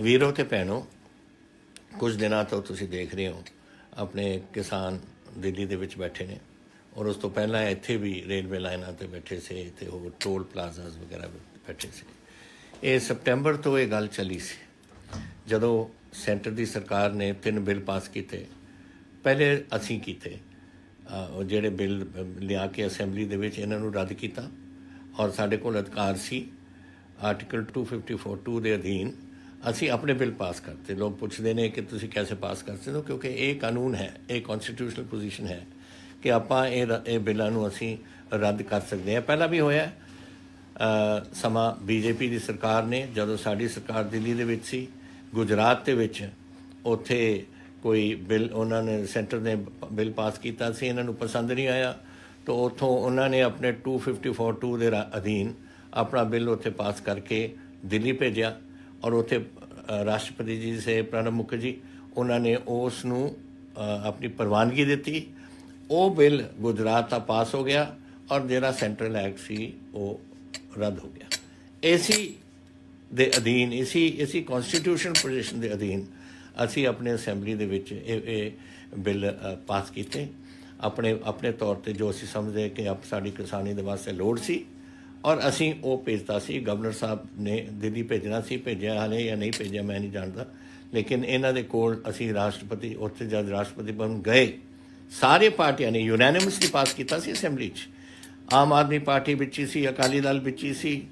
ਵੀਰੋ ਤੇ ਭੈਣੋ, ਕੁਝ ਦਿਨਾਂ ਤੋਂ ਤੁਸੀਂ ਦੇਖ ਰਹੇ ਹੋ, ਆਪਣੇ ਕਿਸਾਨ ਦਿੱਲੀ ਦੇ ਵਿੱਚ ਬੈਠੇ ਨੇ ਔਰ ਉਸ ਤੋਂ ਪਹਿਲਾਂ ਇੱਥੇ ਵੀ ਰੇਲਵੇ ਲਾਈਨਾਂ ਤੇ ਬੈਠੇ ਸੀ, ਤੇ ਹੋਰ ਟੋਲ ਪਲਾਜ਼ਾਸ ਵਗੈਰਾ ਬੈਠੇ ਸੀ। ਇਹ ਸਪਟੈਂਬਰ ਤੋਂ ਇਹ ਗੱਲ ਚੱਲੀ ਸੀ, ਜਦੋਂ ਸੈਂਟਰ ਦੀ ਸਰਕਾਰ ਨੇ ਤਿੰਨ ਬਿੱਲ ਪਾਸ ਕੀਤੇ। ਪਹਿਲੇ ਅਸੀਂ ਕੀਤੇ ਉਹ ਜਿਹੜੇ ਬਿੱਲ ਲਿਆ ਕੇ ਅਸੈਂਬਲੀ ਦੇ ਵਿੱਚ ਇਹਨਾਂ ਨੂੰ ਰੱਦ ਕੀਤਾ ਔਰ ਸਾਡੇ ਕੋਲ ਅਧਿਕਾਰ ਸੀ, ਆਰਟੀਕਲ 254 ਦੇ ਅਧੀਨ ਅਸੀਂ ਆਪਣੇ ਬਿੱਲ ਪਾਸ ਕਰਤੇ। ਲੋਕ ਪੁੱਛਦੇ ਨੇ ਕਿ ਤੁਸੀਂ ਕਿਵੇਂ ਪਾਸ ਕਰ ਸਕਦੇ ਹੋ ਕਿਉਂਕਿ ਇਹ ਕਾਨੂੰਨ ਹੈ ਇਹ ਕਨਸਟੀਟਿਊਸ਼ਨਲ ਪੋਜੀਸ਼ਨ ਹੈ ਕਿ ਆਪਾਂ ਇਹ ਰ- ਇਹ ਬਿੱਲਾਂ ਨੂੰ ਅਸੀਂ ਰੱਦ ਕਰ ਸਕਦੇ ਹਾਂ। ਪਹਿਲਾਂ ਵੀ ਹੋਇਆ ਅ, ਸਮਾਂ ਬੀਜੇਪੀ ਦੀ ਸਰਕਾਰ ਨੇ ਜਦੋਂ ਸਾਡੀ ਸਰਕਾਰ ਦਿੱਲੀ ਦੇ ਵਿੱਚ ਸੀ ਗੁਜਰਾਤ ਦੇ ਵਿੱਚ ਉੱਥੇ ਕੋਈ ਬਿੱਲ ਉਹਨਾਂ ਨੇ ਸੈਂਟਰ ਨੇ ਬਿੱਲ ਪਾਸ ਕੀਤਾ ਸੀ ਇਹਨਾਂ ਨੂੰ ਪਸੰਦ ਨਹੀਂ ਆਇਆ। ਤਾਂ ਉੱਥੋਂ ਉਹਨਾਂ ਨੇ ਆਪਣੇ 2542 ਦੇ ਅਧੀਨ ਆਪਣਾ ਬਿੱਲ ਉੱਥੇ ਪਾਸ ਕਰਕੇ ਦਿੱਲੀ ਭੇਜਿਆ। ਔਰ ਉੱਥੇ ਰਾਸ਼ਟਰਪਤੀ ਜੀ ਸੇ ਪ੍ਰਣਬ ਮੁਖਰਜੀ, ਉਹਨਾਂ ਨੇ ਉਸ ਨੂੰ ਆਪਣੀ ਪ੍ਰਵਾਨਗੀ ਦਿੱਤੀ। ਉਹ ਬਿੱਲ ਗੁਜਰਾਤ ਦਾ ਪਾਸ ਹੋ ਗਿਆ ਔਰ ਜਿਹੜਾ ਸੈਂਟਰਲ ਐਕਟ ਸੀ, ਉਹ ਰੱਦ ਹੋ ਗਿਆ। ਏਸੀ ਦੇ ਅਧੀਨ ਇਸੀ ਇਸੀ ਕਨਸਟੀਟਿਊਸ਼ਨ ਪੋਜੀਸ਼ਨ ਦੇ ਅਧੀਨ ਅਸੀਂ ਆਪਣੇ ਅਸੈਂਬਲੀ ਦੇ ਵਿੱਚ ਇਹ ਇਹ ਬਿੱਲ ਪਾਸ ਕੀਤੇ। ਆਪਣੇ ਆਪਣੇ ਤੌਰ ਤੇ ਜੋ ਅਸੀਂ ਸਮਝਦੇ ਕਿ ਆਪ ਸਾਡੀ ਕਿਸਾਨੀ ਦੇ ਵਾਸਤੇ ਲੋੜ ਸੀ ਔਰ ਅਸੀਂ ਉਹ ਭੇਜਤਾ ਸੀ ਗਵਰਨਰ ਸਾਹਿਬ ਨੇ ਦਿੱਲੀ ਭੇਜਣਾ ਸੀ, ਭੇਜਿਆ ਹਾਲੇ ਜਾਂ ਨਹੀਂ ਭੇਜਿਆ ਮੈਂ ਨਹੀਂ ਜਾਣਦਾ। ਲੇਕਿਨ ਇਹਨਾਂ ਦੇ ਕੋਲ ਅਸੀਂ ਰਾਸ਼ਟਰਪਤੀ, ਉੱਥੇ ਜਦ ਰਾਸ਼ਟਰਪਤੀ ਭਵਨ ਗਏ, ਸਾਰੇ ਪਾਰਟੀਆਂ ਨੇ ਯੂਨੈਨਿਮਸਲੀ ਪਾਸ ਕੀਤਾ ਸੀ ਅਸੈਂਬਲੀ 'ਚ। ਆਮ ਆਦਮੀ ਪਾਰਟੀ ਵਿੱਚ ਹੀ ਸੀ, ਅਕਾਲੀ ਦਲ ਵਿੱਚ ਹੀ ਸੀ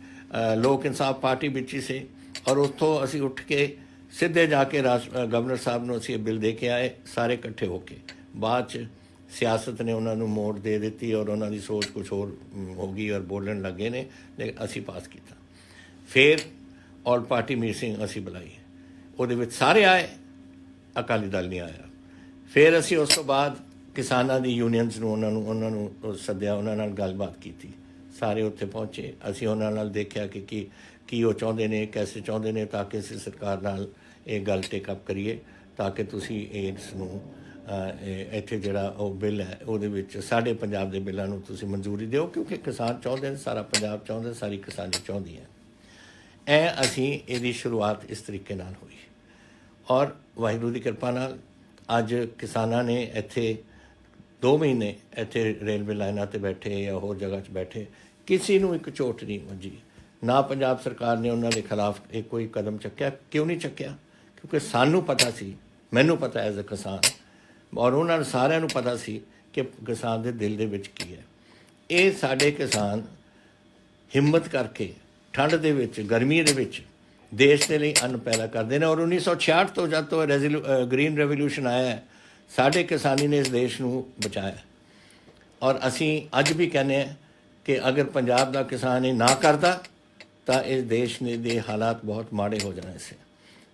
ਲੋਕ ਇਨਸਾਫ ਪਾਰਟੀ ਵਿੱਚ ਹੀ ਸੀ। ਔਰ ਉੱਥੋਂ ਅਸੀਂ ਉੱਠ ਕੇ ਸਿੱਧੇ ਜਾ ਕੇ ਰਾਸ਼- ਗਵਰਨਰ ਸਾਹਿਬ ਨੂੰ ਅਸੀਂ ਇਹ ਬਿੱਲ ਦੇ ਕੇ ਆਏ, ਸਾਰੇ ਇਕੱਠੇ ਹੋ ਕੇ। ਬਾਅਦ 'ਚ ਸਿਆਸਤ ਨੇ ਉਹਨਾਂ ਨੂੰ ਮੋੜ ਦੇ ਦਿੱਤੀ ਔਰ ਉਹਨਾਂ ਦੀ ਸੋਚ ਕੁਝ ਹੋਰ ਹੋ ਗਈ ਔਰ ਬੋਲਣ ਲੱਗੇ ਨੇ ਅਸੀਂ ਪਾਸ ਕੀਤਾ। ਫਿਰ ਆਲ ਪਾਰਟੀ ਮੀਟਿੰਗ ਅਸੀਂ ਬੁਲਾਈ। ਉਹਦੇ ਵਿੱਚ ਸਾਰੇ ਆਏ, ਅਕਾਲੀ ਦਲ ਨਹੀਂ ਆਇਆ। ਫਿਰ ਅਸੀਂ ਉਸ ਤੋਂ ਬਾਅਦ ਕਿਸਾਨਾਂ ਦੀ ਯੂਨੀਅਨਸ ਨੂੰ, ਉਹਨਾਂ ਨੂੰ ਉਹਨਾਂ ਨੂੰ ਸੱਦਿਆ, ਉਹਨਾਂ ਨਾਲ ਗੱਲਬਾਤ ਕੀਤੀ। ਸਾਰੇ ਉੱਥੇ ਪਹੁੰਚੇ। ਅਸੀਂ ਉਹਨਾਂ ਨਾਲ ਦੇਖਿਆ ਕਿ ਕੀ ਕੀ ਉਹ ਚਾਹੁੰਦੇ ਨੇ, ਕੈਸੇ ਚਾਹੁੰਦੇ ਨੇ, ਤਾਂ ਕਿ ਅਸੀਂ ਸਰਕਾਰ ਨਾਲ ਇਹ ਗੱਲ ਟੇਕ ਅਪ ਕਰੀਏ, ਤਾਂ ਕਿ ਤੁਸੀਂ ਇਸ ਨੂੰ ਇੱਥੇ ਜਿਹੜਾ ਉਹ ਬਿੱਲ ਹੈ, ਉਹਦੇ ਵਿੱਚ ਸਾਡੇ ਪੰਜਾਬ ਦੇ ਬਿੱਲਾਂ ਨੂੰ ਤੁਸੀਂ ਮਨਜ਼ੂਰੀ ਦਿਓ, ਕਿਉਂਕਿ ਕਿਸਾਨ ਚਾਹੁੰਦੇ ਨੇ ਸਾਰਾ ਪੰਜਾਬ ਚਾਹੁੰਦੇ, ਸਾਰੀ ਕਿਸਾਨੀ ਚਾਹੁੰਦੀ ਹੈ। ਐ ਅਸੀਂ ਇਹਦੀ ਸ਼ੁਰੂਆਤ ਇਸ ਤਰੀਕੇ ਨਾਲ ਹੋਈ। ਔਰ ਵਾਹਿਗੁਰੂ ਦੀ ਕਿਰਪਾ ਨਾਲ ਅੱਜ ਕਿਸਾਨਾਂ ਨੇ ਇੱਥੇ 2 ਮਹੀਨੇ ਇੱਥੇ ਰੇਲਵੇ ਲਾਈਨਾਂ ਤੇ ਬੈਠੇ ਜਾਂ ਹੋਰ ਜਗ੍ਹਾ 'ਚ ਬੈਠੇ, ਕਿਸੇ ਨੂੰ ਇੱਕ ਚੋਟ ਨਹੀਂ ਵੱਜੀ। ਨਾ ਪੰਜਾਬ ਸਰਕਾਰ ਨੇ ਉਹਨਾਂ ਦੇ ਖਿਲਾਫ ਇਹ ਕੋਈ ਕਦਮ ਚੱਕਿਆ, ਕਿਉਂ ਨਹੀਂ ਚੱਕਿਆ? ਕਿਉਂਕਿ ਸਾਨੂੰ ਪਤਾ ਸੀ, ਮੈਨੂੰ ਪਤਾ ਐਜ਼ ਅ ਕਿਸਾਨ ਔਰ ਉਹਨਾਂ ਨੂੰ ਸਾਰਿਆਂ ਨੂੰ ਪਤਾ ਸੀ ਕਿ ਕਿਸਾਨ ਦੇ ਦਿਲ ਦੇ ਵਿੱਚ ਕੀ ਹੈ। ਇਹ ਸਾਡੇ ਕਿਸਾਨ ਹਿੰਮਤ ਕਰਕੇ ਠੰਡ ਦੇ ਵਿੱਚ ਗਰਮੀ ਦੇ ਵਿੱਚ ਦੇਸ਼ ਦੇ ਲਈ ਅੰਨ ਪੈਦਾ ਕਰਦੇ ਨੇ ਔਰ 1966 ਤੋਂ ਜਦ ਤੋਂ ਗ੍ਰੀਨ ਰੈਵੋਲੂਸ਼ਨ ਆਇਆ ਹੈ, ਸਾਡੇ ਕਿਸਾਨੀ ਨੇ ਇਸ ਦੇਸ਼ ਨੂੰ ਬਚਾਇਆ। ਔਰ ਅਸੀਂ ਅੱਜ ਵੀ ਕਹਿੰਦੇ ਹਾਂ ਕਿ ਅਗਰ ਪੰਜਾਬ ਦਾ ਕਿਸਾਨ ਇਹ ਨਾ ਕਰਦਾ ਤਾਂ ਇਸ ਦੇਸ਼ ਨੇ ਦੇ ਹਾਲਾਤ ਬਹੁਤ ਮਾੜੇ ਹੋ ਜਾਣੇ ਸੀ।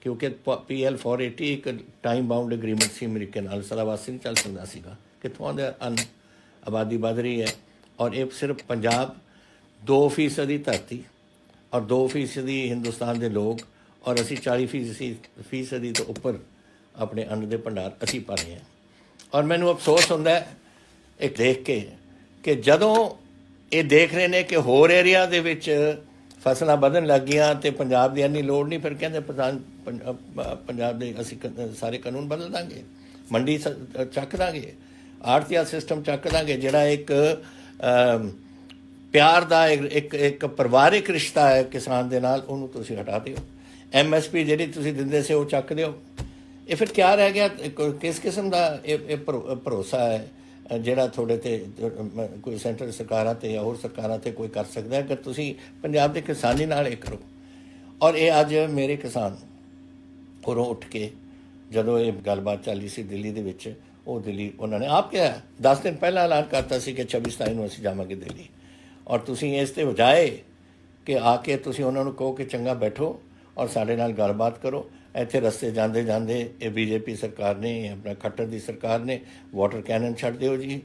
ਕਿਉਂਕਿ ਪੀਐਲ 480 ਇੱਕ ਟਾਈਮ ਬਾਉਂਡ ਐਗਰੀਮੈਂਟ ਸੀ ਅਮਰੀਕਾ ਨਾਲ, ਸਲਾਵਾਸੀ ਨਹੀਂ ਚੱਲ ਸਕਦਾ ਸੀਗਾ। ਕਿੱਥੋਂ ਆਉਂਦਾ ਅਨ ਆਬਾਦੀ ਵਧ ਰਹੀ ਹੈ ਔਰ ਇਹ ਸਿਰਫ ਪੰਜਾਬ 2% ਦੀ ਧਰਤੀ ਔਰ 2% ਦੀ ਹਿੰਦੁਸਤਾਨ ਦੇ ਲੋਕ ਔਰ ਅਸੀਂ 40% ਫੀਸਦੀ ਤੋਂ ਉੱਪਰ ਆਪਣੇ ਅੰਨ ਦੇ ਭੰਡਾਰ ਅਸੀਂ ਭਰ ਰਹੇ ਹਾਂ। ਔਰ ਮੈਨੂੰ ਅਫਸੋਸ ਹੁੰਦਾ ਹੈ ਇੱਕ ਦੇਖ ਕੇ, ਕਿ ਜਦੋਂ ਇਹ ਦੇਖ ਰਹੇ ਨੇ ਕਿ ਹੋਰ ਏਰੀਆ ਦੇ ਵਿੱਚ ਫਸਲਾਂ ਵਧਣ ਲੱਗੀਆਂ ਤੇ ਪੰਜਾਬ ਦੀ ਇੰਨੀ ਲੋੜ ਨਹੀਂ, ਫਿਰ ਕਹਿੰਦੇ ਪੰਜ- ਪੰਜਾਬ ਦੇ ਅਸੀਂ ਸਾਰੇ ਕਾਨੂੰਨ ਬਦਲ ਦਾਂਗੇ। ਮੰਡੀ ਸ- ਚੱਕ ਦਾਂਗੇ। ਆੜਤੀਆ ਸਿਸਟਮ ਚੱਕ ਦਾਂਗੇ, ਜਿਹੜਾ ਇੱਕ ਪਿਆਰ ਦਾ ਇੱਕ ਇੱਕ ਪਰਿਵਾਰਿਕ ਰਿਸ਼ਤਾ ਹੈ ਕਿਸਾਨ ਦੇ ਨਾਲ, ਉਹਨੂੰ ਤੁਸੀਂ ਹਟਾ ਦਿਓ। ਐਮਐਸਪੀ ਜਿਹੜੀ ਤੁਸੀਂ ਦਿੰਦੇ ਸੀ, ਉਹ ਚੱਕ ਦਿਓ। ਇਹ ਫਿਰ ਕਿਆ ਰਹਿ ਗਿਆ? ਕਿਸ ਕਿਸਮ ਦਾ ਇਹ ਇਹ ਭਰੋ- ਭਰੋਸਾ ਹੈ? ਜਿਹੜਾ ਤੁਹਾਡੇ ਤੇ ਕੋਈ ਸੈਂਟਰ ਸਰਕਾਰਾਂ ਤੇ ਜਾਂ ਹੋਰ ਸਰਕਾਰਾਂ ਤੇ ਕੋਈ ਕਰ ਸਕਦਾ ਹੈ? ਕਿ ਤੁਸੀਂ ਪੰਜਾਬ ਦੇ ਕਿਸਾਨੀ ਨਾਲ ਇਹ ਕਰੋ। ਔਰ ਇਹ ਅੱਜ ਮੇਰੇ ਕਿਸਾਨ ਉਰੋਂ ਉੱਠ ਕੇ ਜਦੋਂ ਇਹ ਗੱਲਬਾਤ ਚੱਲੀ ਸੀ ਦਿੱਲੀ ਦੇ ਵਿੱਚ, ਉਹ ਦਿੱਲੀ ਉਹਨਾਂ ਨੇ ਆਪ ਕਿਹਾ 10 ਦਿਨ ਪਹਿਲਾਂ ਐਲਾਨ ਕਰਤਾ ਸੀ ਕਿ 26 ਤਾਰੀਖ ਨੂੰ ਅਸੀਂ ਜਾਵਾਂਗੇ ਦਿੱਲੀ। ਔਰ ਤੁਸੀਂ ਇਸ ਤੇ ਵਜਾਏ ਕਿ ਆ ਕੇ ਤੁਸੀਂ ਉਹਨਾਂ ਨੂੰ ਕਹੋ ਕਿ ਚੰਗਾ ਬੈਠੋ ਔਰ ਸਾਡੇ ਨਾਲ ਗੱਲਬਾਤ ਕਰੋ। ਇੱਥੇ ਰਸਤੇ ਜਾਂਦੇ ਜਾਂਦੇ ਇਹ ਬੀਜੇਪੀ ਸਰਕਾਰ ਨੇ, ਆਪਣਾ ਖੱਟਰ ਦੀ ਸਰਕਾਰ ਨੇ ਵਾਟਰ ਕੈਨਨ ਛੱਡ ਦਿਓ ਜੀ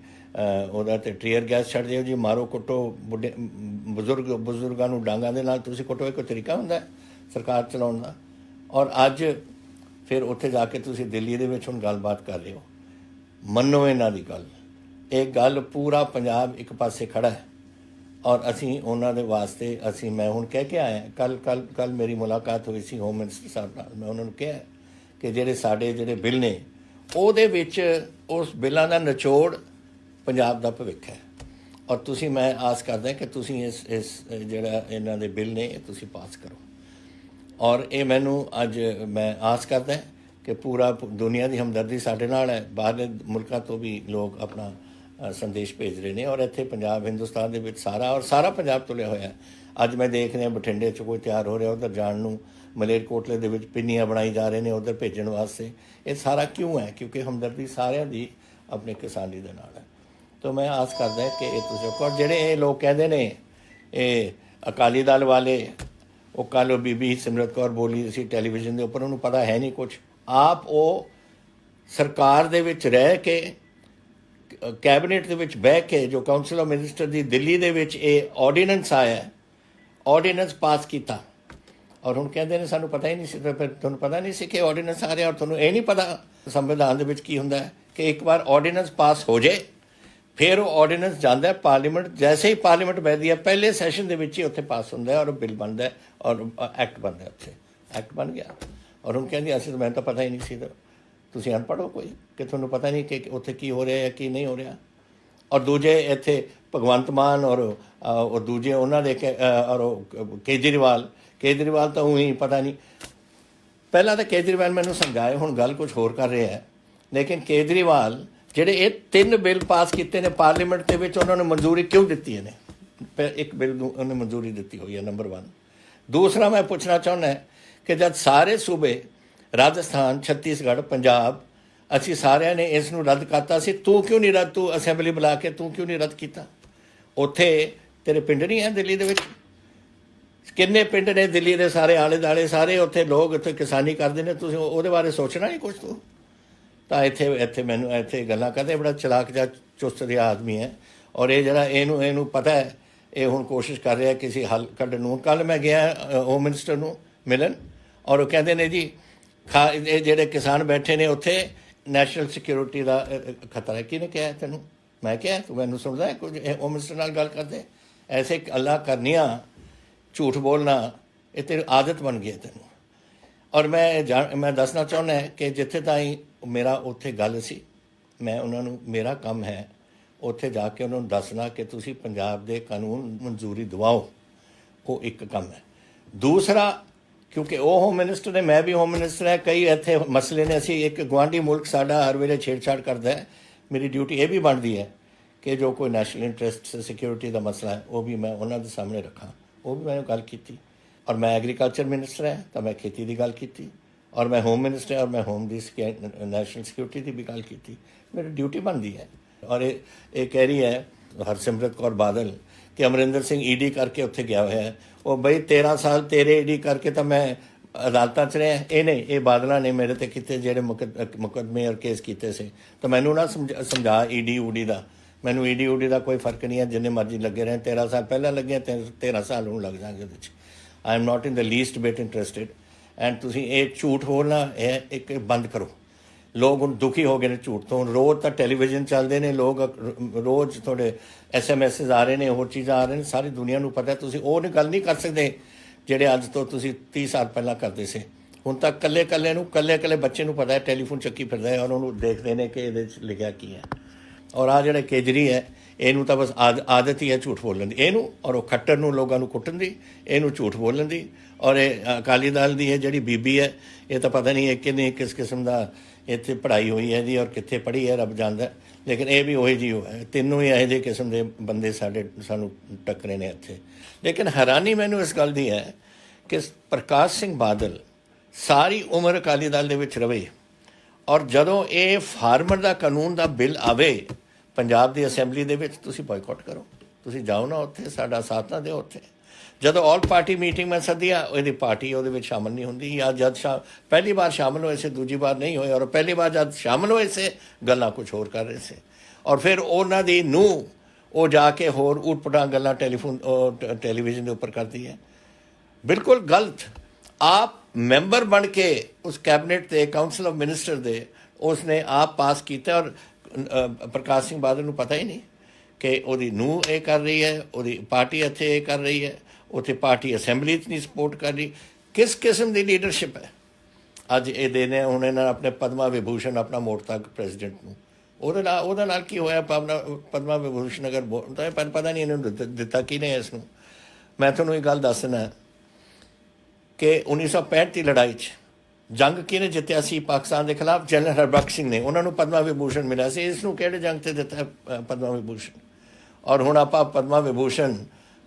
ਉਹਦਾ ਤੇ ਟੀਅਰ ਗੈਸ ਛੱਡ ਦਿਓ ਜੀ, ਮਾਰੋ ਕੁੱਟੋ ਬੁੱਢੇ, ਬਜ਼ੁਰਗ, ਬਜ਼ੁਰਗਾਂ ਨੂੰ ਡਾਂਗਾਂ ਦੇ ਨਾਲ ਤੁਸੀਂ ਕੁੱਟੋ, ਇੱਕ ਤਰੀਕਾ ਹੁੰਦਾ ਸਰਕਾਰ ਚਲਾਉਣ ਦਾ। ਔਰ ਅੱਜ ਫਿਰ ਉੱਥੇ ਜਾ ਕੇ ਤੁਸੀਂ ਦਿੱਲੀ ਦੇ ਵਿੱਚ ਹੁਣ ਗੱਲਬਾਤ ਕਰ ਰਹੇ ਹੋ। ਮੰਨੋ ਇਹਨਾਂ ਦੀ ਗੱਲ। ਇਹ ਗੱਲ ਪੂਰਾ ਪੰਜਾਬ ਇੱਕ ਪਾਸੇ ਖੜਾ ਹੈ। ਔਰ ਅਸੀਂ ਉਹਨਾਂ ਦੇ ਵਾਸਤੇ ਅਸੀਂ ਮੈਂ ਹੁਣ ਕਹਿ ਕੇ ਆਇਆ ਕੱਲ ਕੱਲ ਕੱਲ ਮੇਰੀ ਮੁਲਾਕਾਤ ਹੋਈ ਸੀ ਹੋਮ ਮਿਨਿਸਟਰ ਸਾਹਿਬ ਨਾਲ। ਮੈਂ ਉਹਨਾਂ ਨੂੰ ਕਿਹਾ ਕਿ ਜਿਹੜੇ ਸਾਡੇ ਜਿਹੜੇ ਬਿੱਲ ਨੇ, ਉਹਦੇ ਵਿੱਚ ਉਸ ਬਿੱਲਾਂ ਦਾ ਨਿਚੋੜ ਪੰਜਾਬ ਦਾ ਭਵਿੱਖ ਹੈ। ਔਰ ਤੁਸੀਂ, ਮੈਂ ਆਸ ਕਰਦਾ ਕਿ ਤੁਸੀਂ ਇਸ ਇਸ ਜਿਹੜਾ ਇਹਨਾਂ ਦੇ ਬਿੱਲ ਨੇ, ਇਹ ਤੁਸੀਂ ਪਾਸ ਕਰੋ। ਔਰ ਇਹ ਮੈਨੂੰ ਅੱਜ ਮੈਂ ਆਸ ਕਰਦਾ ਕਿ ਪੂਰਾ ਦੁਨੀਆ ਦੀ ਹਮਦਰਦੀ ਸਾਡੇ ਨਾਲ ਹੈ। ਬਾਹਰਲੇ ਮੁਲਕਾਂ ਤੋਂ ਵੀ ਲੋਕ ਆਪਣਾ ਸੰਦੇਸ਼ ਭੇਜ ਰਹੇ ਨੇ ਔਰ ਇੱਥੇ ਪੰਜਾਬ, ਹਿੰਦੁਸਤਾਨ ਦੇ ਵਿੱਚ ਸਾਰਾ ਔਰ ਸਾਰਾ ਪੰਜਾਬ ਤੁਲਿਆ ਹੋਇਆ ਹੈ। ਅੱਜ ਮੈਂ ਦੇਖ ਰਿਹਾ ਬਠਿੰਡੇ 'ਚ ਕੋਈ ਤਿਆਰ ਹੋ ਰਿਹਾ, ਉਧਰ ਜਾਣ ਨੂੰ ਮਲੇਰਕੋਟਲੇ ਦੇ ਵਿੱਚ ਪਿੰਨੀਆਂ ਬਣਾਈ ਜਾ ਰਹੇ ਨੇ, ਉਧਰ ਭੇਜਣ ਵਾਸਤੇ। ਇਹ ਸਾਰਾ ਕਿਉਂ ਹੈ? ਕਿਉਂਕਿ ਹਮਦਰਦੀ ਸਾਰਿਆਂ ਦੀ ਆਪਣੇ ਕਿਸਾਨੀ ਦੇ ਨਾਲ ਹੈ। ਤਾਂ ਮੈਂ ਆਸ ਕਰਦਾ ਕਿ ਇਹ ਤੁਸੀਂ ਔਰ ਜਿਹੜੇ ਇਹ ਲੋਕ ਕਹਿੰਦੇ ਨੇ, ਇਹ ਅਕਾਲੀ ਦਲ ਵਾਲੇ ਉਹ ਕੱਲ੍ਹ ਉਹ ਬੀਬੀ ਸਿਮਰਤ ਕੌਰ ਬੋਲੀ ਸੀ ਟੈਲੀਵਿਜ਼ਨ ਦੇ ਉੱਪਰ, ਉਹਨੂੰ ਪਤਾ ਹੈ ਨਹੀਂ ਕੁਝ ਆਪ ਉਹ ਸਰਕਾਰ ਦੇ ਵਿੱਚ ਰਹਿ ਕੇ ਕੈਬਨਿਟ ਦੇ ਵਿੱਚ ਬਹਿ ਕੇ ਜੋ ਕਾਉਂਸਲ ਆਫ ਮਿਨਿਸਟਰ ਦੀ ਦਿੱਲੀ ਦੇ ਵਿੱਚ ਇਹ ਆਰਡੀਨੈਂਸ ਆਇਆ, ਆਰਡੀਨੈਂਸ ਪਾਸ ਕੀਤਾ। ਔਰ ਹੁਣ ਕਹਿੰਦੇ ਨੇ ਸਾਨੂੰ ਪਤਾ ਹੀ ਨਹੀਂ ਸੀ ਫਿਰ ਤੁਹਾਨੂੰ ਪਤਾ ਨਹੀਂ ਸੀ ਕਿ ਆਰਡੀਨੈਂਸ ਆ ਰਿਹਾ, ਔਰ ਤੁਹਾਨੂੰ ਇਹ ਨਹੀਂ ਪਤਾ ਸੰਵਿਧਾਨ ਦੇ ਵਿੱਚ ਕੀ ਹੁੰਦਾ ਹੈ ਕਿ ਇੱਕ ਵਾਰ ਆਰਡੀਨੈਂਸ ਪਾਸ ਹੋ ਜਾਏ ਫਿਰ ਉਹ ਆਰਡੀਨੈਂਸ ਜਾਂਦਾ ਪਾਰਲੀਮੈਂਟ ਜੈਸੇ ਹੀ ਪਾਰਲੀਮੈਂਟ ਬੈਠਦੀ ਹੈ ਪਹਿਲੇ ਸੈਸ਼ਨ ਦੇ ਵਿੱਚ ਹੀ ਉੱਥੇ ਪਾਸ ਹੁੰਦਾ ਹੈ ਔਰ ਬਿੱਲ ਬਣਦਾ ਹੈ ਔਰ ਐਕਟ ਬਣਦਾ ਹੈ ਉੱਥੇ। ਐਕਟ ਬਣ ਗਿਆ। ਔਰ ਹੁਣ ਕਹਿੰਦੀ ਅਸੀਂ ਤਾਂ ਮੈਨੂੰ ਤਾਂ ਪਤਾ ਹੀ ਨਹੀਂ ਸੀ ਤਾਂ ਤੁਸੀਂ ਅਨਪੜ੍ਹ ਹੋ ਕੋਈ ਕਿ ਤੁਹਾਨੂੰ ਪਤਾ ਨਹੀਂ ਕਿ ਉੱਥੇ ਕੀ ਹੋ ਰਿਹਾ ਹੈ ਕੀ ਨਹੀਂ ਹੋ ਰਿਹਾ। ਔਰ ਦੂਜੇ ਇੱਥੇ ਭਗਵੰਤ ਮਾਨ ਔਰ ਅ, ਦੂਜੇ ਉਹਨਾਂ ਦੇ ਕੇ- ਔਰ ਉਹ ਕੇਜਰੀਵਾਲ ਕੇਜਰੀਵਾਲ ਤਾਂ ਉਹੀ ਪਤਾ ਨਹੀਂ। ਪਹਿਲਾਂ ਤਾਂ ਕੇਜਰੀਵਾਲ ਮੈਨੂੰ ਸਮਝਾਏ ਹੁਣ ਗੱਲ ਕੁਝ ਹੋਰ ਕਰ ਰਿਹਾ ਹੈ। ਲੇਕਿਨ ਕੇਜਰੀਵਾਲ ਜਿਹੜੇ ਇਹ ਤਿੰਨ ਬਿੱਲ ਪਾਸ ਕੀਤੇ ਨੇ ਪਾਰਲੀਮੈਂਟ ਦੇ ਵਿੱਚ, ਉਹਨਾਂ ਨੇ ਮਨਜ਼ੂਰੀ ਕਿਉਂ ਦਿੱਤੀ ਇਹਨੇ? ਪਹਿ- ਇੱਕ ਬਿੱਲ ਨੂੰ ਉਹਨੇ ਮਨਜ਼ੂਰੀ ਦਿੱਤੀ ਹੋਈ ਹੈ ਨੰਬਰ 1 ਦੂਸਰਾ ਮੈਂ ਪੁੱਛਣਾ ਚਾਹੁੰਦਾ ਕਿ ਜਦ ਸਾਰੇ ਸੂਬੇ, ਰਾਜਸਥਾਨ, ਛੱਤੀਸਗੜ੍ਹ, ਪੰਜਾਬ, ਅਸੀਂ ਸਾਰਿਆਂ ਨੇ ਇਸ ਨੂੰ ਰੱਦ ਕਰਤਾ ਸੀ, ਤੂੰ ਕਿਉਂ ਨਹੀਂ ਰੱਦ, ਤੂੰ ਅਸੈਂਬਲੀ ਬੁਲਾ ਕੇ ਤੂੰ ਕਿਉਂ ਨਹੀਂ ਰੱਦ ਕੀਤਾ? ਉੱਥੇ ਤੇਰੇ ਪਿੰਡ ਨਹੀਂ ਹੈ ਦਿੱਲੀ ਦੇ ਵਿੱਚ? ਕਿੰਨੇ ਪਿੰਡ ਨੇ ਦਿੱਲੀ ਦੇ ਸਾਰੇ ਆਲੇ ਦਾਲੇ ਸਾਰੇ ਉੱਥੇ ਲੋਕ ਉੱਥੇ ਕਿਸਾਨੀ ਕਰਦੇ ਨੇ, ਤੁਸੀਂ ਉਹਦੇ ਬਾਰੇ ਸੋਚਣਾ ਨਹੀਂ ਕੁਝ ਤੂੰ? ਤਾਂ ਇੱਥੇ ਇੱਥੇ ਮੈਨੂੰ ਇੱਥੇ ਗੱਲਾਂ ਕਰਦੇ, ਬੜਾ ਚਲਾਕ ਜਿਹਾ ਚੁਸਤ ਜਿਹਾ ਆਦਮੀ ਹੈ। ਔਰ ਇਹ ਜਿਹੜਾ ਇਹਨੂੰ ਇਹਨੂੰ ਪਤਾ ਹੈ, ਇਹ ਹੁਣ ਕੋਸ਼ਿਸ਼ ਕਰ ਰਿਹਾ ਕਿਸੇ ਹੱਲ ਕੱਢਣ ਨੂੰ ਕੱਲ ਮੈਂ ਗਿਆ ਹੋਮ ਮਿਨਿਸਟਰ ਨੂੰ ਮਿਲਣ। ਔਰ ਉਹ ਕਹਿੰਦੇ ਨੇ ਜੀ, ਖਾ- ਇਹ ਜਿਹੜੇ ਕਿਸਾਨ ਬੈਠੇ ਨੇ ਉੱਥੇ ਨੈਸ਼ਨਲ ਸਿਕਿਉਰਿਟੀ ਦਾ ਖਤਰਾ ਹੈ। ਕਿਹਨੇ ਕਿਹਾ ਤੈਨੂੰ? ਮੈਂ ਕਿਹਾ, ਤੂੰ ਮੈਨੂੰ ਸੁਣਦਾ ਕੁਝ? ਇਹ ਹੋਮ ਮਿਨਿਸਟਰ ਨਾਲ ਗੱਲ ਕਰਦੇ। ਐਸੇ ਅੱਲਾ ਕਰਨੀਆਂ, ਝੂਠ ਬੋਲਣਾ, ਇਹ ਤੇਰੀ ਆਦਤ ਬਣ ਗਈ ਹੈ ਤੈਨੂੰ। ਔਰ ਮੈਂ ਜਾਣ- ਮੈਂ ਦੱਸਣਾ ਚਾਹੁੰਦਾ ਕਿ ਜਿੱਥੇ ਤਾਈਂ ਮੇਰਾ ਉੱਥੇ ਗੱਲ ਸੀ, ਮੈਂ ਉਹਨਾਂ ਨੂੰ, ਮੇਰਾ ਕੰਮ ਹੈ ਉੱਥੇ ਜਾ ਕੇ ਉਹਨਾਂ ਨੂੰ ਦੱਸਣਾ ਕਿ ਤੁਸੀਂ ਪੰਜਾਬ ਦੇ ਕਾਨੂੰਨ ਮਨਜ਼ੂਰੀ ਦਿਵਾਓ, ਉਹ ਇੱਕ ਕੰਮ ਹੈ। ਦੂਸਰਾ, ਕਿਉਂਕਿ ਉਹ ਹੋਮ ਮਿਨਿਸਟਰ ਨੇ, ਮੈਂ ਵੀ ਹੋਮ ਮਿਨਿਸਟਰ ਹੈ, ਕਈ ਇੱਥੇ ਮਸਲੇ ਨੇ, ਅਸੀਂ ਇੱਕ ਗਵਾਂਢੀ ਮੁਲਕ ਸਾਡਾ ਹਰ ਵੇਲੇ ਛੇੜਛਾੜ ਕਰਦਾ ਹੈ, ਮੇਰੀ ਡਿਊਟੀ ਇਹ ਵੀ ਬਣਦੀ ਹੈ ਕਿ ਜੋ ਕੋਈ ਨੈਸ਼ਨਲ ਇੰਟਰਸਟ ਸਿਕਿਉਰਿਟੀ ਦਾ ਮਸਲਾ ਹੈ, ਉਹ ਵੀ ਮੈਂ ਉਹਨਾਂ ਦੇ ਸਾਹਮਣੇ ਰੱਖਾਂ, ਉਹ ਵੀ ਮੈਂ ਗੱਲ ਕੀਤੀ। ਔਰ ਮੈਂ ਐਗਰੀਕਲਚਰ ਮਿਨਿਸਟਰ ਹੈ, ਤਾਂ ਮੈਂ ਖੇਤੀ ਦੀ ਗੱਲ ਕੀਤੀ। ਔਰ ਮੈਂ ਹੋਮ ਮਿਨਿਸਟਰ ਔਰ ਮੈਂ ਹੋਮ ਦੀ ਨੈਸ਼ਨਲ ਸਿਕਿਉਰਿਟੀ ਦੀ ਵੀ ਗੱਲ ਕੀਤੀ। ਮੇਰੀ ਡਿਊਟੀ ਬਣਦੀ ਹੈ। ਔਰ ਇਹ ਇਹ ਕਹਿ ਰਹੀ ਹੈ ਹਰਸਿਮਰਤ ਕੌਰ ਬਾਦਲ ਕਿ ਅਮਰਿੰਦਰ ਸਿੰਘ ਈਡੀ ਕਰਕੇ ਉੱਥੇ ਗਿਆ ਹੋਇਆ ਹੈ। ਉਹ ਬਈ 13 ਸਾਲ ਤੇਰੇ ਈਡੀ ਕਰਕੇ ਤਾਂ ਮੈਂ ਅਦਾਲਤਾਂ 'ਚ ਰਿਹਾ। ਇਹ ਨਹੀਂ, ਇਹ ਬਾਦਲਾਂ ਨੇ ਮੇਰੇ ਤੇ ਕੀਤੇ ਜਿਹੜੇ ਮੁਕੱਦ- ਮੁਕੱਦਮੇ ਔਰ ਕੇਸ ਕੀਤੇ ਸੀ। ਤਾਂ ਮੈਨੂੰ ਨਾ ਸਮਝ- ਸਮਝਾ ਈਡੀ ਊਡੀ ਦਾ। ਮੈਨੂੰ ਈਡੀ ਊਡੀ ਦਾ ਕੋਈ ਫ਼ਰਕ ਨਹੀਂ ਹੈ। ਜਿੰਨੇ ਮਰਜ਼ੀ ਲੱਗੇ ਰਹੇ 13 ਸਾਲ ਪਹਿਲਾਂ ਲੱਗੇ ਤੇ 13 ਸਾਲ ਹੁਣ ਲੱਗ ਜਾਣਗੇ ਉਹਦੇ 'ਚ। I am not in the least bit interested and ਤੁਸੀਂ ਇਹ ਝੂਠ ਬੋਲਣਾ, ਇਹ ਇੱਕ ਬੰਦ ਕਰੋ। ਲੋਕ ਹੁਣ ਦੁਖੀ ਹੋ ਗਏ ਨੇ ਝੂਠ ਤੋਂ। ਹੁਣ ਰੋਜ਼ ਤਾਂ ਟੈਲੀਵਿਜ਼ਨ ਚੱਲਦੇ ਨੇ, ਲੋਕ ਰੋਜ਼ ਤੁਹਾਡੇ ਐਸਐਮਐਸਸ ਆ ਰਹੇ ਨੇ ਹੋਰ ਚੀਜ਼ਾਂ ਆ ਰਹੇ ਨੇ, ਸਾਰੀ ਦੁਨੀਆ ਨੂੰ ਪਤਾ ਤੁਸੀਂ ਉਹ ਨਹੀਂ, ਗੱਲ ਨਹੀਂ ਕਰ ਸਕਦੇ ਜਿਹੜੇ ਅੱਜ ਤੋਂ ਤੁਸੀਂ 30 ਸਾਲ ਪਹਿਲਾਂ ਕਰਦੇ ਸੀ। ਹੁਣ ਤਾਂ ਕੱਲੇ ਕੱਲੇ ਨੂੰ ਕੱਲੇ ਕੱਲੇ ਬੱਚੇ ਨੂੰ ਪਤਾ ਹੈ ਟੈਲੀਫੋਨ ਚੱਕੀ ਫਿਰਦਾ ਹੈ ਔਰ ਉਹਨੂੰ ਦੇਖਦੇ ਨੇ ਕਿ ਇਹਦੇ ਵਿੱਚ ਲਿਖਿਆ ਕੀ ਹੈ। ਔਰ ਆ ਜਿਹੜੇ ਕੇਜਰੀ ਹੈ ਇਹਨੂੰ ਤਾਂ ਬਸ ਆਦ- ਆਦਤ ਹੀ ਹੈ ਝੂਠ ਬੋਲਣ ਦੀ। ਇਹਨੂੰ ਔਰ ਉਹ ਖੱਟਰ ਨੂੰ ਲੋਕਾਂ ਨੂੰ ਕੁੱਟਣ ਦੀ, ਇਹਨੂੰ ਝੂਠ ਬੋਲਣ ਦੀ। ਔਰ ਇਹ ਅਕਾਲੀ ਦਲ ਦੀ ਇਹ ਜਿਹੜੀ ਬੀਬੀ ਹੈ, ਇਹ ਤਾਂ ਪਤਾ ਨਹੀਂ ਇਹ ਕਿੰਨੇ ਕਿਸ ਕਿਸਮ ਦਾ ਇੱਥੇ ਪੜ੍ਹਾਈ ਹੋਈ ਹੈ ਜੀ ਔਰ ਕਿੱਥੇ ਪੜ੍ਹੀ ਹੈ, ਰੱਬ ਜਾਣਦਾ ਲੇਕਿਨ ਇਹ ਵੀ ਉਹੀ ਜੀ ਹੈ। ਤਿੰਨੋਂ ਹੀ ਇਹੋ ਜਿਹੇ ਕਿਸਮ ਦੇ ਬੰਦੇ ਸਾਡੇ, ਸਾਨੂੰ ਟੱਕਰੇ ਨੇ ਇੱਥੇ। ਲੇਕਿਨ ਹੈਰਾਨੀ ਮੈਨੂੰ ਇਸ ਗੱਲ ਦੀ ਹੈ ਕਿ ਪ੍ਰਕਾਸ਼ ਸਿੰਘ ਬਾਦਲ ਸਾਰੀ ਉਮਰ ਅਕਾਲੀ ਦਲ ਦੇ ਵਿੱਚ ਰਵੇ। ਔਰ ਜਦੋਂ ਇਹ ਫਾਰਮਰ ਦਾ ਕਾਨੂੰਨ ਦਾ ਬਿੱਲ ਆਵੇ ਪੰਜਾਬ ਦੀ ਅਸੈਂਬਲੀ ਦੇ ਵਿੱਚ ਤੁਸੀਂ ਬਾਈਕਾਟ ਕਰੋ। ਤੁਸੀਂ ਜਾਓ ਨਾ ਉੱਥੇ, ਸਾਡਾ ਸਾਥ ਨਾ ਦਿਓ ਉੱਥੇ। ਜਦੋਂ ਆਲ ਪਾਰਟੀ ਮੀਟਿੰਗ ਮੈਂ ਸੱਦਿਆ ਉਹਦੀ ਪਾਰਟੀ ਉਹਦੇ ਵਿੱਚ ਸ਼ਾਮਲ ਨਹੀਂ ਹੁੰਦੀ ਜਾਂ ਜਦ ਸ਼ਾ, ਪਹਿਲੀ ਵਾਰ ਸ਼ਾਮਲ ਹੋਏ ਸੀ, ਦੂਜੀ ਵਾਰ ਨਹੀਂ ਹੋਏ ਔਰ ਪਹਿਲੀ ਵਾਰ ਜਦ ਸ਼ਾਮਲ ਹੋਏ ਸੀ, ਗੱਲਾਂ ਕੁਝ ਹੋਰ ਕਰ ਰਹੇ ਸੀ। ਔਰ ਫਿਰ ਉਹਨਾਂ ਦੀ ਨੂੰ ਉਹ ਜਾ ਕੇ ਹੋਰ ਉਟਪਟਾਂ ਗੱਲਾਂ ਟੈਲੀਫੋਨ, ਉਹ ਟ- ਟੈਲੀਵਿਜ਼ਨ ਦੇ ਉੱਪਰ ਕਰਦੀ ਹੈ। ਬਿਲਕੁਲ ਗਲਤ। ਆਪ ਮੈਂਬਰ ਬਣ ਕੇ ਉਸ ਕੈਬਨਿਟ ਤੇ ਕਾਉਂਸਲ ਆਫ ਮਿਨਿਸਟਰ ਦੇ, ਉਸਨੇ ਆਪ ਪਾਸ ਕੀਤਾ ਔਰ ਪ੍ਰਕਾਸ਼ ਸਿੰਘ ਬਾਦਲ ਨੂੰ ਪਤਾ ਹੀ ਨਹੀਂ ਕਿ ਉਹਦੀ ਨੂੰ ਇਹ ਕਰ ਰਹੀ ਹੈ, ਉਹਦੀ ਪਾਰਟੀ ਇੱਥੇ ਇਹ ਕਰ ਰਹੀ ਹੈ, ਉੱਥੇ ਪਾਰਟੀ ਅਸੈਂਬਲੀ 'ਚ ਨਹੀਂ ਸਪੋਰਟ ਕਰ ਰਹੀ। ਕਿਸ ਕਿਸਮ ਦੀ ਲੀਡਰਸ਼ਿਪ ਹੈ? ਅੱਜ ਇਹ ਦੇਨੇ ਹੁਣ ਇਹਨਾਂ ਆਪਣੇ ਪਦਮਾ ਵਿਭੂਸ਼ਣ, ਆਪਣਾ ਮੋੜਤਾ ਪ੍ਰੈਜ਼ੀਡੈਂਟ ਨੂੰ। ਉਹਦੇ ਨਾਲ ਉਹਦੇ ਨਾਲ ਕੀ ਹੋਇਆ? ਪਦਮਾ ਪਦਮਾ ਵਿਭੂਸ਼ਣ ਅਗਰ ਬੋਲਦਾ ਹੈ, ਪਰ ਪਤਾ ਨਹੀਂ ਇਹਨੂੰ ਦਿੱਤਾ- ਕਿ ਕਿਹਨੇ ਇਸ ਨੂੰ। ਮੈਂ ਤੁਹਾਨੂੰ ਇਹ ਗੱਲ ਦੱਸਣਾ ਕਿ 1965 ਦੀ ਲੜਾਈ 'ਚ ਜੰਗ ਕਿਹਨੇ ਜਿੱਤਿਆ ਸੀ ਪਾਕਿਸਤਾਨ ਦੇ ਖਿਲਾਫ? ਜਨਰਲ ਹਰਬਖਸ਼ ਸਿੰਘ ਨੇ। ਉਹਨਾਂ ਨੂੰ ਪਦਮਾ ਵਿਭੂਸ਼ਣ ਮਿਲਿਆ ਸੀ। ਇਸ ਨੂੰ ਕਿਹੜੇ ਜੰਗ ਤੇ ਦਿੱਤਾ ਪਦਮਾ ਵਿਭੂਸ਼ਣ? ਔਰ ਹੁਣ ਆਪਾਂ ਪਦਮਾ ਵਿਭੂਸ਼ਣ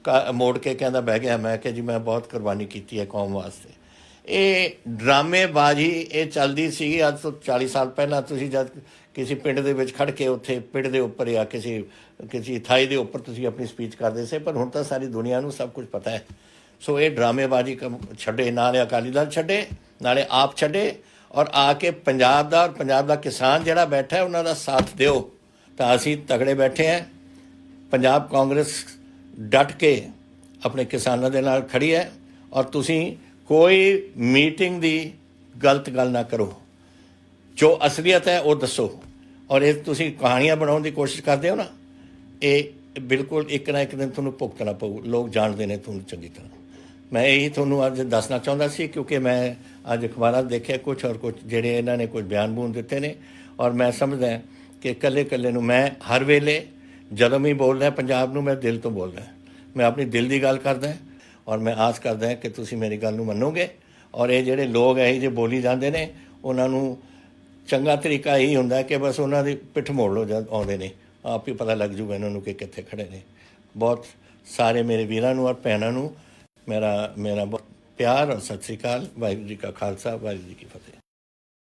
ਕਾ, ਮੋੜ ਕੇ ਕਹਿੰਦਾ ਬਹਿ ਗਿਆ। ਮੈਂ ਕਿ ਜੀ, ਮੈਂ ਬਹੁਤ ਕੁਰਬਾਨੀ ਕੀਤੀ ਹੈ ਕੌਮ ਵਾਸਤੇ। ਇਹ ਡਰਾਮੇਬਾਜ਼ੀ ਇਹ ਚੱਲਦੀ ਸੀ ਅੱਜ ਤੋਂ 40 ਸਾਲ ਪਹਿਲਾਂ। ਤੁਸੀਂ ਜਦ ਕਿਸੇ ਪਿੰਡ ਦੇ ਵਿੱਚ ਖੜ ਕੇ ਉੱਥੇ ਪਿੰਡ ਦੇ ਉੱਪਰ ਜਾਂ ਕਿਸੇ ਕਿਸੇ ਥਾਈ ਦੇ ਉੱਪਰ ਤੁਸੀਂ ਆਪਣੀ ਸਪੀਚ ਕਰਦੇ ਸੀ। ਪਰ ਹੁਣ ਤਾਂ ਸਾਰੀ ਦੁਨੀਆ ਨੂੰ ਸਭ ਕੁਝ ਪਤਾ ਹੈ। ਸੋ ਇਹ ਡਰਾਮੇਬਾਜ਼ੀ ਕੰਮ ਛੱਡੇ, ਨਾਲੇ ਅਕਾਲੀ ਦਲ ਛੱਡੇ, ਨਾਲੇ ਆਪ ਛੱਡੇ ਔਰ ਆ ਕੇ ਪੰਜਾਬ ਦਾ ਔਰ ਪੰਜਾਬ ਦਾ ਕਿਸਾਨ ਜਿਹੜਾ ਬੈਠਾ ਹੈ, ਉਹਨਾਂ ਦਾ ਸਾਥ ਦਿਓ। ਤਾਂ ਅਸੀਂ ਤਗੜੇ ਬੈਠੇ ਹਾਂ। ਪੰਜਾਬ ਕਾਂਗਰਸ ਡਟ ਕੇ ਆਪਣੇ ਕਿਸਾਨਾਂ ਦੇ ਨਾਲ ਖੜੀ ਹੈ ਔਰ ਤੁਸੀਂ ਕੋਈ ਮੀਟਿੰਗ ਦੀ ਗਲਤ ਗੱਲ ਨਾ ਕਰੋ। ਜੋ ਅਸਲੀਅਤ ਹੈ, ਉਹ ਦੱਸੋ। ਔਰ ਇਹ ਤੁਸੀਂ ਕਹਾਣੀਆਂ ਬਣਾਉਣ ਦੀ ਕੋਸ਼ਿਸ਼ ਕਰਦੇ ਹੋ ਨਾ, ਇਹ ਬਿਲਕੁਲ ਇੱਕ ਨਾ ਇੱਕ ਦਿਨ ਤੁਹਾਨੂੰ ਭੁਗਤਣਾ ਪਊ। ਲੋਕ ਜਾਣਦੇ ਨੇ ਤੁਹਾਨੂੰ ਚੰਗੀ ਤਰ੍ਹਾਂ। ਮੈਂ ਇਹੀ ਤੁਹਾਨੂੰ ਅੱਜ ਦੱਸਣਾ ਚਾਹੁੰਦਾ ਸੀ, ਕਿਉਂਕਿ ਮੈਂ ਅੱਜ ਅਖਬਾਰਾਂ ਦੇਖਿਆ ਕੁਝ ਔਰ ਕੁਝ ਜਿਹੜੇ ਇਹਨਾਂ ਨੇ ਕੁਝ ਬਿਆਨ ਬੂਨ ਦਿੱਤੇ ਨੇ। ਔਰ ਮੈਂ ਸਮਝਦਾ ਕਿ ਇਕੱਲੇ ਇਕੱਲੇ ਨੂੰ ਮੈਂ ਹਰ ਵੇਲੇ ਜਦੋਂ ਵੀ ਬੋਲਦਾ ਪੰਜਾਬ ਨੂੰ ਮੈਂ ਦਿਲ ਤੋਂ ਬੋਲਦਾ ਮੈਂ ਆਪਣੀ ਦਿਲ ਦੀ ਗੱਲ ਕਰਦਾ ਔਰ ਮੈਂ ਆਸ ਕਰਦਾ ਕਿ ਤੁਸੀਂ ਮੇਰੀ ਗੱਲ ਨੂੰ ਮੰਨੋਗੇ। ਔਰ ਇਹ ਜਿਹੜੇ ਲੋਕ ਇਹ ਜੇ ਬੋਲੀ ਜਾਂਦੇ ਨੇ, ਉਹਨਾਂ ਨੂੰ ਚੰਗਾ ਤਰੀਕਾ ਇਹੀ ਹੁੰਦਾ ਕਿ ਬਸ ਉਹਨਾਂ ਦੀ ਪਿੱਠ ਮੋੜ ਲਓ ਜਦ ਆਉਂਦੇ ਨੇ। ਆਪ ਹੀ ਪਤਾ ਲੱਗ ਜੂਗਾ ਇਹਨਾਂ ਨੂੰ ਕਿ ਕਿੱਥੇ ਖੜੇ ਨੇ। ਬਹੁਤ ਸਾਰੇ ਮੇਰੇ ਵੀਰਾਂ ਨੂੰ ਔਰ ਭੈਣਾਂ ਨੂੰ ਮੇਰਾ ਮੇਰਾ ਬਹੁਤ ਪਿਆਰ ਔਰ ਸਤਿ ਸ੍ਰੀ ਅਕਾਲ, ਵਾਹਿਗੁਰੂ ਜੀ ਕਾ ਖਾਲਸਾ, ਵਾਹਿਗੁਰੂ ਜੀ ਕੀ ਫਤਿਹ।